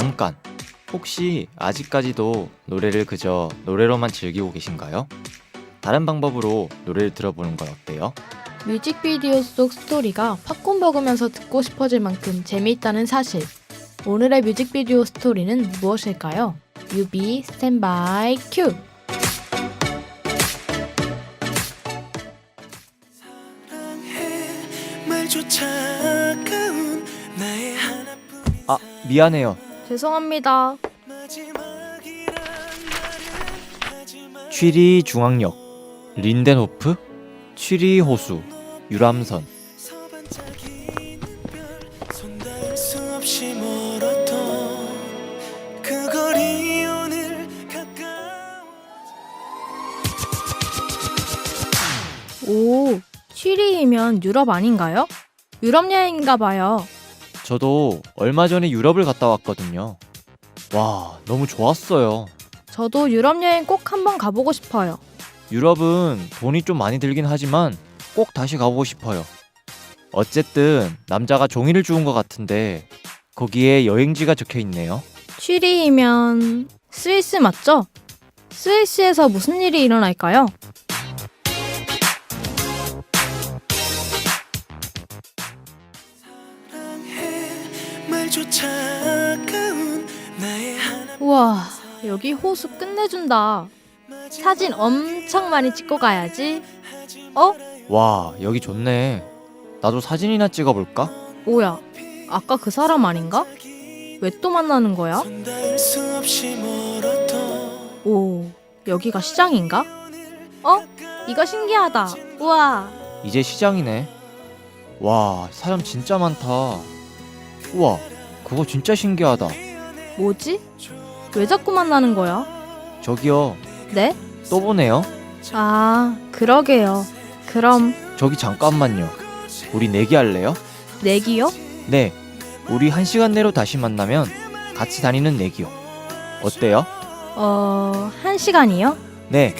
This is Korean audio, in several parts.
잠깐. 혹시 아직까지도 노래를 그저 노래로만 즐기고 계신가요? 다른 방법으로 노래를 들어보는 건 어때요? 뮤직비디오 속 스토리가 팝콘 먹으면서 듣고 싶어질 만큼 재미있다는 사실. 오늘의 뮤직비디오 스토리는 무엇일까요? 뮤비 스탠바이 큐! 아, 미안해요. 죄송합니다. 취리 중앙역, 린덴호프, 취리 호수, 유람선. 오, 취리이면 유럽 아닌가요? 유럽 여행인가 봐요. 저도 얼마 전에 유럽을 갔다 왔거든요. 와, 너무 좋았어요. 저도 유럽 여행 꼭 한번 가보고 싶어요. 유럽은 돈이 좀 많이 들긴 하지만 꼭 다시 가보고 싶어요. 어쨌든 남자가 종이를 주운 것 같은데 거기에 여행지가 적혀 있네요. 취리이면 스위스 맞죠? 스위스에서 무슨 일이 일어날까요? 우와, 여기 호수 끝내준다. 사진 엄청 많이 찍고 가야지. 어? 와, 여기 좋네. 나도 사진이나 찍어볼까? 뭐야? 아까 그 사람 아닌가? 왜 또 만나는 거야? 오, 여기가 시장인가? 어? 이거 신기하다. 우와. 이제 시장이네. 와, 사람 진짜 많다. 우와, 그거 진짜 신기하다. 뭐지? 왜 자꾸 만나는 거야? 저기요, 네? 또 보네요. 아, 그러게요. 그럼 저기 잠깐만요. 우리 내기 할래요? 내기요? 네, 우리 한 시간 내로 다시 만나면 같이 다니는 내기요. 어때요? 어, 한 시간이요? 네,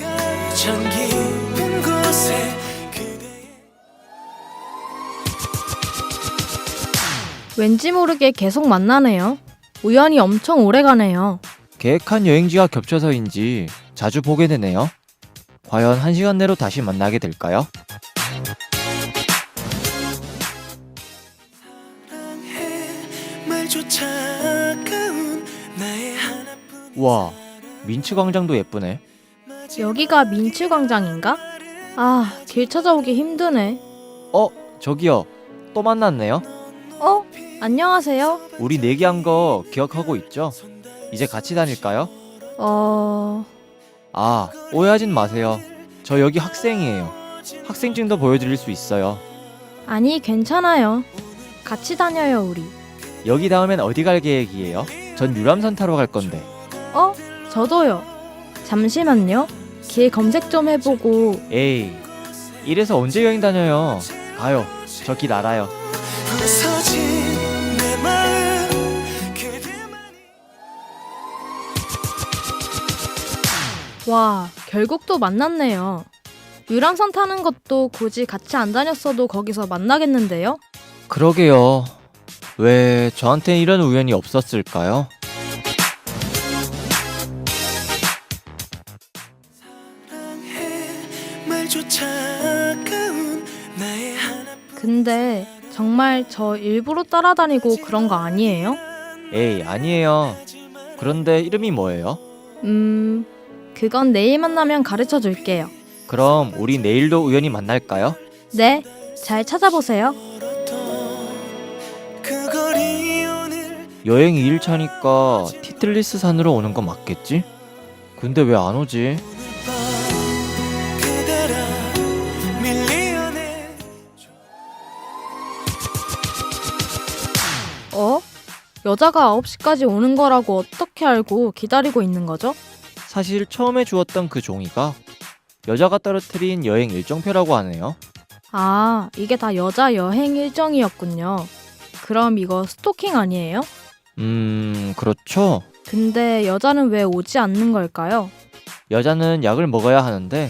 왠지 모르게 계속 만나네요. 우연히 엄청 오래 가네요. 계획한 여행지가 겹쳐서인지 자주 보게 되네요. 과연 한 시간 내로 다시 만나게 될까요? 우와, 민츠 광장도 예쁘네. 여기가 민추광장인가? 아, 길 찾아오기 힘드네. 어, 저기요. 또 만났네요. 어? 안녕하세요. 우리 내기한 거 기억하고 있죠? 이제 같이 다닐까요? 어, 아, 오해하진 마세요. 저 여기 학생이에요. 학생증도 보여드릴 수 있어요. 아니, 괜찮아요. 같이 다녀요, 우리. 여기 다음엔 어디 갈 계획이에요? 전 유람선 타러 갈 건데. 어? 저도요. 잠시만요. 길 검색 좀 해보고. 에이, 이래서 언제 여행 다녀요? 가요. 저 길 알아요. 와, 결국 또 만났네요. 유람선 타는 것도 굳이 같이 안 다녔어도 거기서 만나겠는데요? 그러게요. 왜 저한테 이런 우연이 없었을까요? 근데 정말 저 일부러 따라다니고 그런 거 아니에요? 에이, 아니에요. 그런데 이름이 뭐예요? 음, 그건 내일 만나면 가르쳐 줄게요. 그럼 우리 내일도 우연히 만날까요? 네, 잘 찾아보세요. 그 거리 여행 2일차니까 티틀리스 산으로 오는 거 맞겠지? 근데 왜 안 오지? 밤 그대라 밀리어내 어? 여자가 9시까지 오는 거라고 어떻게 알고 기다리고 있는 거죠? 사실 처음에 주었던 그 종이가 여자가 떨어뜨린 여행 일정표라고 하네요. 아, 이게 다 여자 여행 일정이었군요. 그럼 이거 스토킹 아니에요? 음, 그렇죠. 근데 여자는 왜 오지 않는 걸까요? 여자는 약을 먹어야 하는데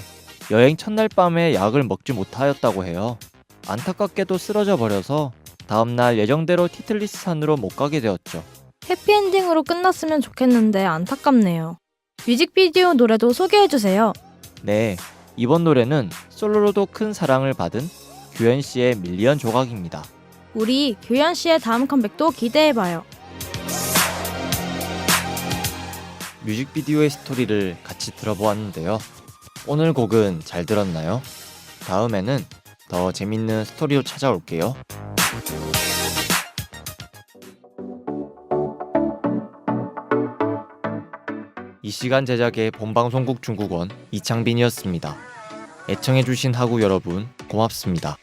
여행 첫날 밤에 약을 먹지 못하였다고 해요. 안타깝게도 쓰러져 버려서 다음날 예정대로 티틀리스 산으로 못 가게 되었죠. 해피엔딩으로 끝났으면 좋겠는데 안타깝네요. 뮤직비디오 노래도 소개해주세요. 네, 이번 노래는 솔로로도 큰 사랑을 받은 규현 씨의 밀리언 조각입니다. 우리 교현 씨의 다음 컴백도 기대해봐요. 뮤직비디오의 스토리를 같이 들어보았는데요. 오늘 곡은 잘 들었나요? 다음에는 더 재밌는 스토리로 찾아올게요. 이 시간 제작의 본방송국 중국원 이창빈이었습니다. 애청해주신 하구 여러분 고맙습니다.